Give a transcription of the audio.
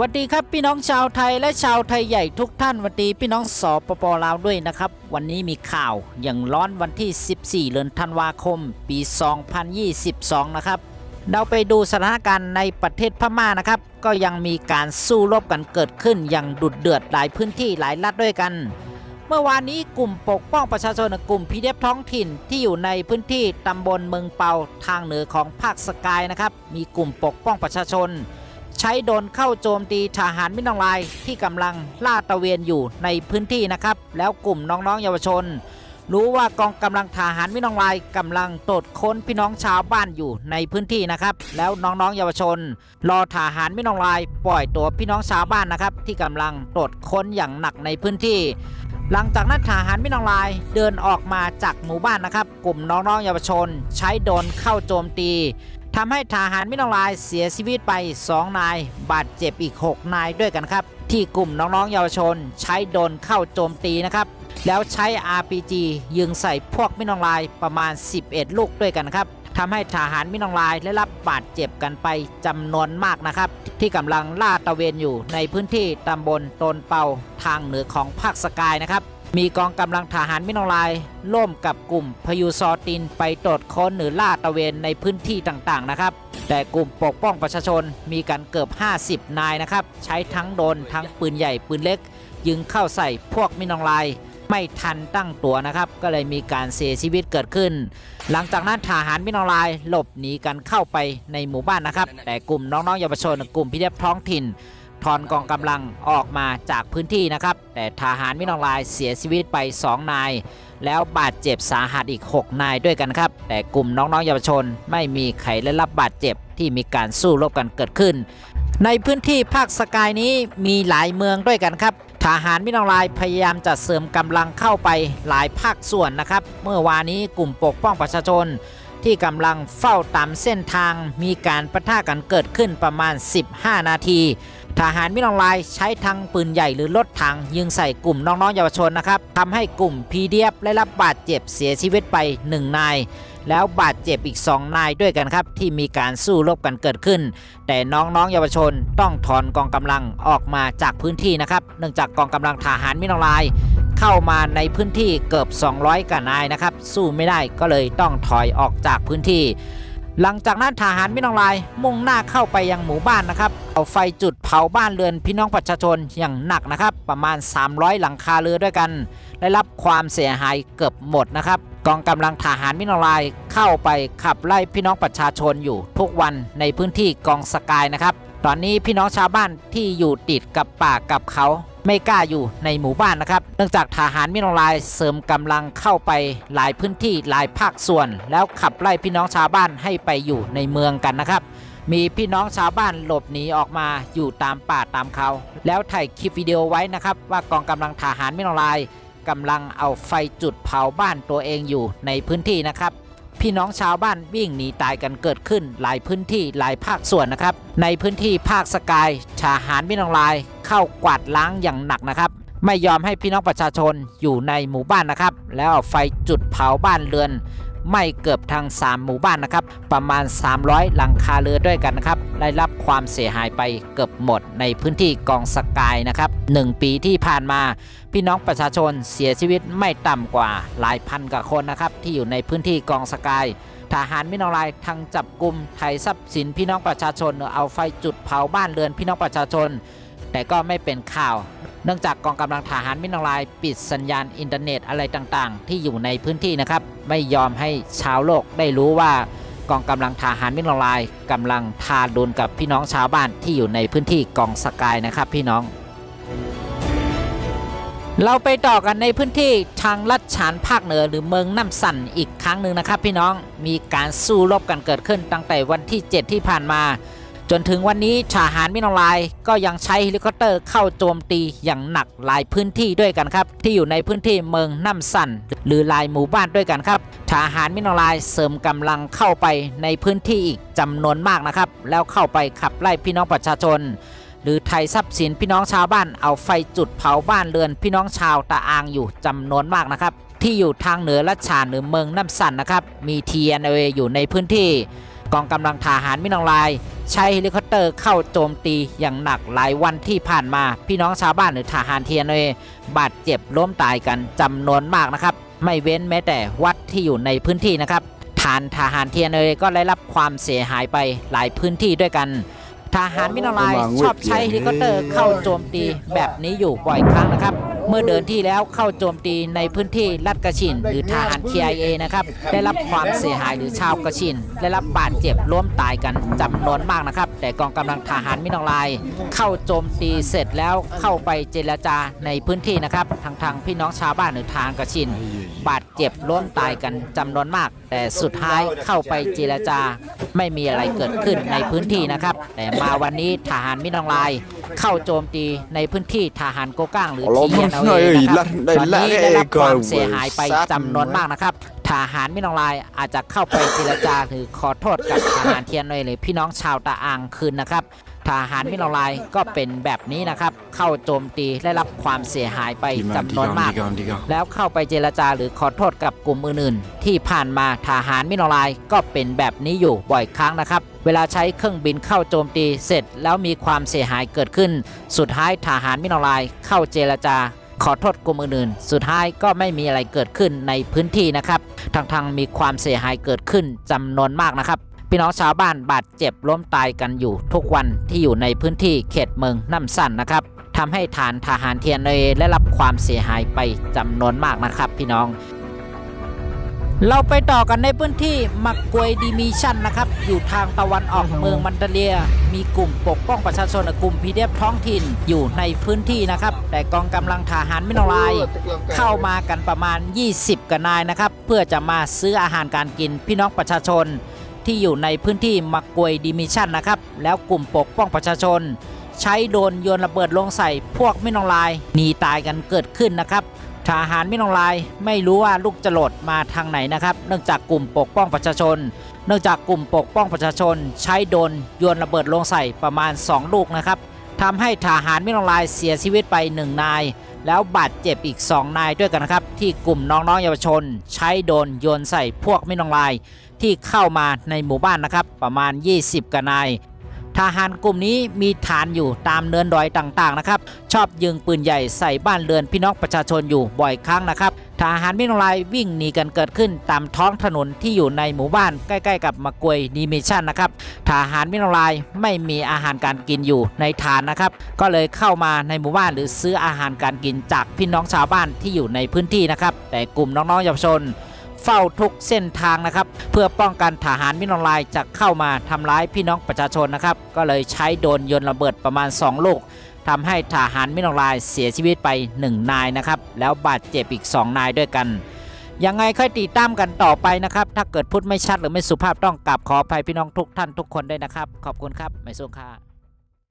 สวัสดีครับพี่น้องชาวไทยและชาวไทยใหญ่ทุกท่านสวัสดีพี่น้องสปปลาวด้วยนะครับ วันนี้มีข่าวอย่างร้อนวันที่ 14 เดือนธันวาคม ปี 2022 นะครับ เราไปดูสถานการณ์ในประเทศพม่านะครับ ก็ยังมีการสู้รบกันเกิดขึ้นอย่างดุดเดือดหลายพื้นที่หลายรัฐด้วยกัน เมื่อวานนี้กลุ่มปกป้องประชาชนกลุ่มพีเดฟท้องถิ่นที่อยู่ในพื้นที่ตำบลเมืองเปาทางเหนือของภาคสกายนะครับมีกลุ่มปกป้องประชาชน ใช้โดนเข้าโจมตีทหารมินองลายที่กำลังลาดตระเวนอยู่ในพื้นที่นะครับ แล้วกลุ่มน้องๆเยาวชน รู้ว่ากองกำลังทหารมินองลายกำลังตรวจค้นพี่น้องชาวบ้านอยู่ในพื้นที่นะครับ แล้วน้องๆเยาวชน รอทหารมินองลายปล่อยตัวพี่น้องชาวบ้านนะครับ ที่กำลังตรวจค้นอย่างหนักในพื้นที่หลังจากนั้นทหารมินองลายเดินออกมาจากหมู่บ้านนะครับ กลุ่มน้องๆเยาวชน ใช้โดนเข้าโจมตี ทำให้ทหารมินองลายเสียชีวิตไป 2 นาย บาดเจ็บอีก 6 นายด้วยกันครับ ที่กลุ่มน้องๆเยาวชน ใช้โดนเข้าโจมตีนะครับ แล้วใช้ RPG ยิงใส่พวกมินองลายประมาณ 11 ลูกด้วยกันครับทำให้ทหารมินองลายได้รับบาดเจ็บกันไปจำนวนมากนะครับ ที่กำลังลาดตระเวนอยู่ในพื้นที่ตำบลโตนเปาทางเหนือของภาคสกายนะครับ มีกองกำลังทหารมินองลายร่วมกับกลุ่มพยูซอตินไปตรวจค้นหรือล่าตะเวนในพื้นที่ต่างๆนะครับ แต่กลุ่มปกป้องประชาชนมีกันเกือบ 50 นายนะครับ ใช้ทั้งโดนทั้งปืนใหญ่ปืนเล็ก ยิงเข้าใส่พวกมินองลายไม่ทันตั้งตัวนะครับ ก็เลยมีการเสียชีวิตเกิดขึ้น หลังจากนั้นทหารมินองลายหลบหนีกันเข้าไปในหมู่บ้านนะครับ แต่กลุ่มน้องๆเยาวชน กลุ่มพิทักษ์ท้องถิ่น ถอนกองกำลังออกมาจากพื้นที่นะครับ แต่ทหารมินองลายเสียชีวิตไป 2 นาย แล้วบาดเจ็บสาหัสอีก 6 นายด้วยกันครับ แต่กลุ่มน้องๆเยาวชน ไม่มีใครได้รับบาดเจ็บที่มีการสู้รบกันเกิดขึ้น ในพื้นที่ภาคสกายนี้มีหลายเมืองด้วยกันครับทหารมินองลายพยายามจะเสริมกำลังเข้าไปหลายภาคส่วนนะครับ เมื่อวานนี้กลุ่มปกป้องประชาชนที่กำลังเฝ้าตามเส้นทางมีการประทะกันเกิดขึ้นประมาณ 15 นาที ทหารมินองลายใช้ทั้งปืนใหญ่หรือรถถังยิงใส่กลุ่มน้องๆเยาวชนนะครับทำให้กลุ่มพีเดียบได้รับบาดเจ็บเสียชีวิตไป 1 นาย แล้วบาดเจ็บอีก 2 นายด้วยกันครับ ที่มีการสู้รบกันเกิดขึ้น แต่น้องๆเยาวชนต้องถอนกองกำลังออกมาจากพื้นที่นะครับเนื่องจากกองกำลังทหารมินองลายเข้ามาในพื้นที่เกือบ 200กว่านายนะครับ สู้ไม่ได้ก็เลยต้องถอยออกจากพื้นที่ หลังจากนั้นทหารมินองลาย มุ่งหน้าเข้าไปยังหมู่บ้านนะครับเอาไฟจุดเผาบ้านเรือนพี่น้องประชาชนอย่างหนักนะครับ ประมาณ 300 หลังคาเรือด้วยกัน ได้รับความเสียหายเกือบหมดนะครับกองกำลังทหารมินองลายเข้าไปขับไล่พี่น้องประชาชนอยู่ทุกวันในพื้นที่กองสกายนะครับ ตอนนี้พี่น้องชาวบ้านที่อยู่ติดกับป่ากับเขา ไม่กล้าอยู่ในหมู่บ้านนะครับ เนื่องจากทหารมินองลายเสริมกำลังเข้าไปหลายพื้นที่หลายภาคส่วน แล้วขับไล่พี่น้องชาวบ้านให้ไปอยู่ในเมืองกันนะครับ มีพี่น้องชาวบ้านหลบหนีออกมาอยู่ตามป่าตามเขา แล้วถ่ายคลิปวิดีโอไว้นะครับ ว่ากองกำลังทหารมินองลายกำลังเอาไฟจุดเผาบ้านตัวเองอยู่ในพื้นที่นะครับ พี่น้องชาวบ้านวิ่งหนีตายกันเกิดขึ้นหลายพื้นที่หลายภาคส่วนนะครับ ในพื้นที่ภาคสกายทหารมินองลาย เข้ากวาดล้างอย่างหนักนะครับ ไม่ยอมให้พี่น้องประชาชนอยู่ในหมู่บ้านนะครับ แล้วไฟจุดเผาบ้านเรือนไม่เกือบทาง 3 หมู่บ้านนะครับ ประมาณ 300 หลังคาเรือนด้วยกันนะครับ ได้รับความเสียหายไปเกือบหมดในพื้นที่กองสกายนะครับ 1 ปีที่ผ่านมา พี่น้องประชาชนเสียชีวิตไม่ต่ำกว่าหลายพันกว่าคนนะครับ ที่อยู่ในพื้นที่กองสกายทหารมินองลายทั้งจับกลุ่มไถ่ทรัพย์สินพี่น้องประชาชนเอาไฟจุดเผาบ้านเรือนพี่น้องประชาชน แต่ก็ไม่เป็นข่าว เนื่องจากกองกำลังทหารมินองลายปิดสัญญาณอินเทอร์เน็ตอะไรต่างๆ ที่อยู่ในพื้นที่นะครับ ไม่ยอมให้ชาวโลกได้รู้ว่ากองกำลังทหารมินองลายกำลังทารุณกับพี่น้องชาวบ้านที่อยู่ในพื้นที่กองสกายนะครับพี่น้อง เราไปต่อกันในพื้นที่ทางลัดฉานภาคเหนือหรือเมืองน้ำสั่นอีกครั้งหนึ่งนะครับ พี่น้องมีการสู้รบกันเกิดขึ้นตั้งแต่วันที่ 7 ที่ผ่านมา จนถึงวันนี้ทหารมินอลายก็ยังใช้เฮลิคอปเตอร์เข้าโจมตีอย่างหนักหลายพื้นที่ด้วยกันครับ ที่อยู่ในพื้นที่เมืองน้ำสันหรือลายหมู่บ้านด้วยกันครับทหารมินอลายเสริมกำลังเข้าไปในพื้นที่อีกจำนวนมากนะครับ แล้วเข้าไปขับไล่พี่น้องประชาชน หรือไทยทรัพย์สินพี่น้องชาวบ้านเอาไฟจุดเผาบ้านเรือนพี่น้องชาวตะอางอยู่จำนวนมากนะครับ ที่อยู่ทางเหนือละชานหรือเมืองน้ำสันนะครับมี TNA อยู่ในพื้นที่ กองกำลังทหารมินองลาย ใช้เฮลิคอปเตอร์เข้าโจมตีอย่างหนักหลายวันที่ผ่านมา พี่น้องชาวบ้านหรือทหารเทียนเอบาดเจ็บล้มตายกันจำนวนมากนะครับ ไม่เว้นแม้แต่วัดที่อยู่ในพื้นที่นะครับฐานทหารเทียนเอก็ได้รับความเสียหายไปหลายพื้นที่ด้วยกัน ทหารมินองลายชอบใช้เฮลิคอปเตอร์เข้าโจมตีแบบนี้อยู่บ่อยครั้งนะครับ เมื่อเดือนที่แล้วเข้าโจมตีในพื้นที่ลัดกระชิน หรือทหาร KIA นะครับได้รับความเสียหายหรือชาวกระชิน ได้รับบาดเจ็บล้มตายกันจำนวนมากนะครับ แต่กองกำลังทหารมินองลาย เข้าโจมตีเสร็จแล้วเข้าไปเจรจาในพื้นที่นะครับทางทางพี่น้องชาวบ้านหรือทางกระชินบาด เจ็บล้มตายกันจำนวนมาก แต่สุดท้ายเข้าไปเจรจา ไม่มีอะไรเกิดขึ้นในพื้นที่นะครับ แต่มาวันนี้ทหารมินองลาย เข้าโจมตีในพื้นที่ทหารโกก้างหรือ Allah ทีเอ็น Akbar. เอ Oi, นะครับ lah- ตอน lah- นี้ lah- ได้รับ eh, ความ kau เสียหายไป sat- จำนวนมากนะครับทหารมินองลายอาจจะเข้าไปเจรจาหรือขอโทษกับทหารเทียนเลยหรือพี่น้องชาวตะอางคืนนะครับ ทหารมินองลายก็เป็นแบบนี้นะครับ เข้าโจมตีได้รับความเสียหายไปจำนวนมาก แล้วเข้าไปเจรจาหรือขอโทษกับกลุ่มอื่นๆ ที่ผ่านมาทหารมินอลายก็เป็นแบบนี้อยู่บ่อยครั้งนะครับ เวลาใช้เครื่องบินเข้าโจมตีเสร็จ แล้วมีความเสียหายเกิดขึ้น สุดท้ายทหารมินอลายเข้าเจรจาขอโทษกลุ่มอื่นๆ สุดท้ายก็ไม่มีอะไรเกิดขึ้นในพื้นที่นะครับ ทั้งๆ มีความเสียหายเกิดขึ้นจำนวนมากนะครับ พี่น้องชาวบ้านบาดเจ็บล้มตายกันอยู่ทุกวันที่อยู่ในพื้นที่เขตเมืองน้ำสั่นนะครับทำให้ฐานทหารเทียนเนยได้รับความเสียหายไปจำนวนมากนะครับพี่น้อง เราไปต่อกันในพื้นที่มักกวยดีมิชันนะครับอยู่ทางตะวันออกเมืองมันเดเลีย มีกลุ่มปกป้องประชาชนกลุ่มพีเดฟท้องถิ่นอยู่ในพื้นที่นะครับ แต่กองกำลังทหารมินอลายเข้ามากันประมาณ 20กันนายนะครับ เพื่อจะมาซื้ออาหารการกินพี่น้องประชาชน ที่อยู่ในพื้นที่มักกวยดิมิชันนะครับ แล้วกลุ่มปกป้องประชาชน ใช้โดนโยนระเบิดลงใส่พวกมินองลายหนีตายกันเกิดขึ้นนะครับทหารมินองลายไม่รู้ว่าลูกจะหลดมาทางไหนนะครับ เนื่องจากกลุ่มปกป้องประชาชน เนื่องจากกลุ่มปกป้องประชาชน ใช้โดนโยนระเบิดลงใส่ประมาณ 2 ลูกนะครับทำให้ทหารมินองลายเสียชีวิตไป 1 นาย แล้วบาดเจ็บอีก 2 นายด้วยกันนะครับ ที่กลุ่มน้องๆเยาวชน ใช้โดนโยนใส่พวกมินองลาย ที่เข้ามาในหมู่บ้านนะครับ ประมาณ 20กันนายทหารกลุ่มนี้มีฐานอยู่ตามเนินดอยต่างๆนะครับ ชอบยิงปืนใหญ่ใส่บ้านเรือนพี่น้องประชาชนอยู่บ่อยครั้งนะครับทหารมินองลายวิ่งหนีกันเกิดขึ้นตามท้องถนนที่อยู่ในหมู่บ้านใกล้ๆกับมะกวยดีมิชันนะครับทหารมินองลายไม่มีอาหารการกินอยู่ในฐานนะครับ ก็เลยเข้ามาในหมู่บ้านหรือซื้ออาหารการกินจากพี่น้องชาวบ้านที่อยู่ในพื้นที่นะครับ แต่กลุ่มน้องๆเยาวชน เฝ้าทุกเส้นทางนะครับ เพื่อป้องกันทหารมินออนไลน์จะเข้ามาทำร้ายพี่น้องประชาชนนะครับ ก็เลยใช้โดรนยนต์ระเบิดประมาณ 2 ลูกทำให้ทหารมินออนไลน์เสียชีวิตไป 1 นายนะครับ แล้วบาดเจ็บอีก 2 นายด้วยกันยังไงค่อยติดตามกันต่อไปนะครับ ถ้าเกิดพูดไม่ชัดหรือไม่สุภาพต้องกราบขออภัยพี่น้องทุกท่านทุกคนด้วยนะครับ ขอบคุณครับ ไม่สู้ค่ะ